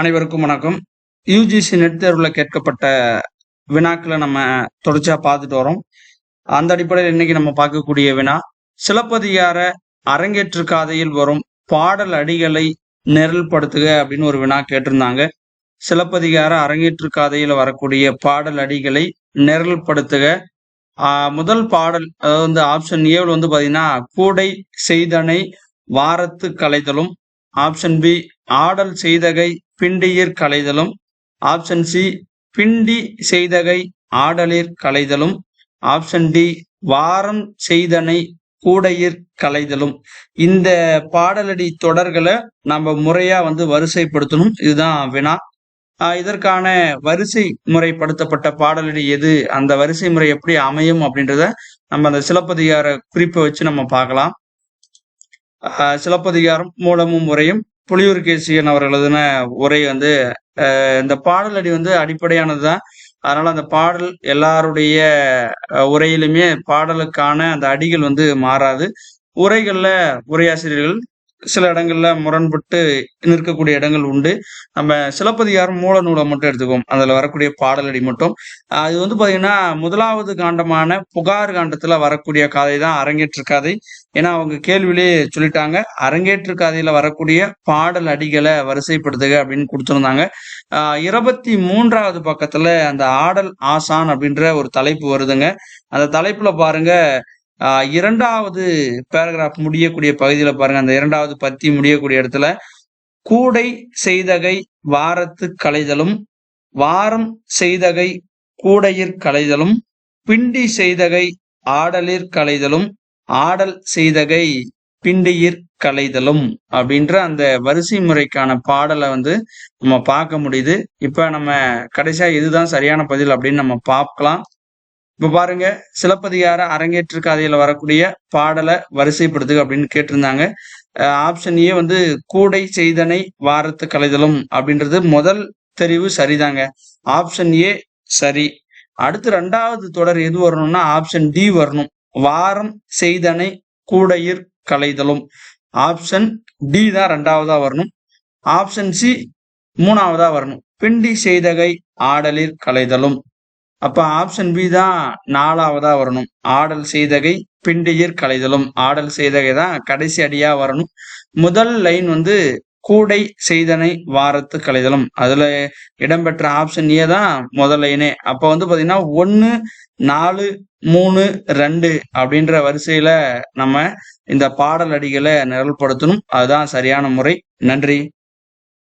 அனைவருக்கும் வணக்கம். UGC net தேர்வில் கேட்கப்பட்ட வினாக்களை நம்ம தொடர்ச்சியாக பார்த்துட்டு வரோம். அந்த அடிப்படையில் இன்னைக்கு நம்ம பார்க்கக்கூடிய வினா சிலப்பதிகார அரங்கேற்று காதையில் வரும் பாடல் அடிகளை நிரல்படுத்துக அப்படின்னு ஒரு வினா கேட்டிருந்தாங்க. சிலப்பதிகார அரங்கேற்று காதையில் வரக்கூடிய பாடல் அடிகளை நிரல்படுத்துக. முதல் பாடல் அதாவது வந்து ஆப்ஷன் ஏவில் வந்து பார்த்தீங்கன்னா கூடை செய்தனை வாரத்து கலைதலும் ஆப்ஷன் பி ஆடல் செய்தகை பிண்டியிற் கலைதலும். ஆப்ஷன் சி பிண்டி செய்தகை ஆடலிற் கலைதலும். ஆப்ஷன் டி வாரம் செய்தனை கூடையிற் கலைதலும். இந்த பாடலடி தொடர்களை நம்ம முறையா வந்து வரிசைப்படுத்தணும். இதுதான் வினா. இதற்கான வரிசை முறைப்படுத்தப்பட்ட பாடலடி எது? அந்த வரிசை முறை எப்படி அமையும் அப்படின்றத நம்ம அந்த சிலப்பதிகார குறிப்பை வச்சு நம்ம பார்க்கலாம். சிலப்பதிகாரம் மூலமும் உரையும் புலியூர் கேசியன் அவர் எழுதின உரை வந்து இந்த பாடல் அடி வந்து அடிப்படையானது தான் அதனால அந்த பாடல் எல்லாருடைய உரையிலுமே பாடலுக்கான அந்த அடிகள் வந்து மாறாது. உரைகள்ல உரையாசிரியர்கள் சில இடங்கள்ல முரண்பட்டு நிற்கக்கூடிய இடங்கள் உண்டு. நம்ம சிலப்பதிகாரம் மூல நூலை மட்டும் எடுத்துக்குவோம். அதுல வரக்கூடிய பாடலடி மட்டும். அது வந்து பாத்தீங்கன்னா முதலாவது காண்டமான புகார் காண்டத்துல வரக்கூடிய கதை தான் அரங்கேற்று கதை ஏன்னா அவங்க கேள்வியிலே சொல்லிட்டாங்க. அரங்கேற்று கதையில வரக்கூடிய பாடல் அடிகளை வரிசைப்படுத்துக அப்படின்னு கொடுத்துருந்தாங்க. இருபத்தி மூன்றாவது பக்கத்துல அந்த ஆடல் ஆசான் அப்படின்ற ஒரு தலைப்பு வருதுங்க. அந்த தலைப்புல பாருங்க இரண்டாவது பேராகிராஃப் முடியக்கூடிய பகுதியில் பாருங்க. அந்த இரண்டாவது பத்தி முடியக்கூடிய இடத்துல கூடை செய்தகை வாரத்து கலைதலும் வாரம் செய்தகை கூடையிற் கலைதலும் பிண்டி செய்தகை ஆடலிற் கலைதலும் ஆடல் செய்தகை பிண்டியிற் கலைதலும் அப்படின்ற அந்த வரிசை முறைக்கான பாடலை வந்து நம்ம பார்க்க முடியுது. இப்ப நம்ம கடைசியா இதுதான் சரியான பதில் அப்படின்னு நம்ம பார்க்கலாம். இப்ப பாருங்க சிலப்பதிகார அரங்கேற்று கதையில வரக்கூடிய பாடலை வரிசைப்படுத்துக அப்படின்னு கேட்டிருந்தாங்க. ஆப்ஷன் ஏ வந்து கூடை செய்தனை வாரத்து கலைதலும் அப்படின்றது முதல் தெரிவு சரிதாங்க. ஆப்ஷன் ஏ சரி. அடுத்து ரெண்டாவது தொடர் எது வரணும்னா ஆப்ஷன் டி வரணும். வாரம் செய்தனை கூடையிற் கலைதலும். ஆப்ஷன் டி தான் ரெண்டாவதா வரணும். ஆப்ஷன் சி மூணாவதா வரணும். பிண்டி செய்தகை ஆடலிற் கலைதலும். அப்ப ஆப்ஷன் பி தான் நாலாவதா வரணும். ஆடல் செய்தகை பிண்டியிற் கலைதலும். ஆடல் செய்தகை தான் கடைசி அடியா வரணும். முதல் லைன் வந்து கூடை செய்தனை வாரத்து கலைதலும். அதுல இடம்பெற்ற ஆப்ஷன் ஏ தான் முதல் லைனே அப்ப வந்து பாத்தீங்கன்னா ஒன்னு நாலு மூணு ரெண்டு அப்படின்ற வரிசையில நம்ம இந்த பாடல் அடிகளை நிரல்படுத்தணும். அதுதான் சரியான முறை. நன்றி.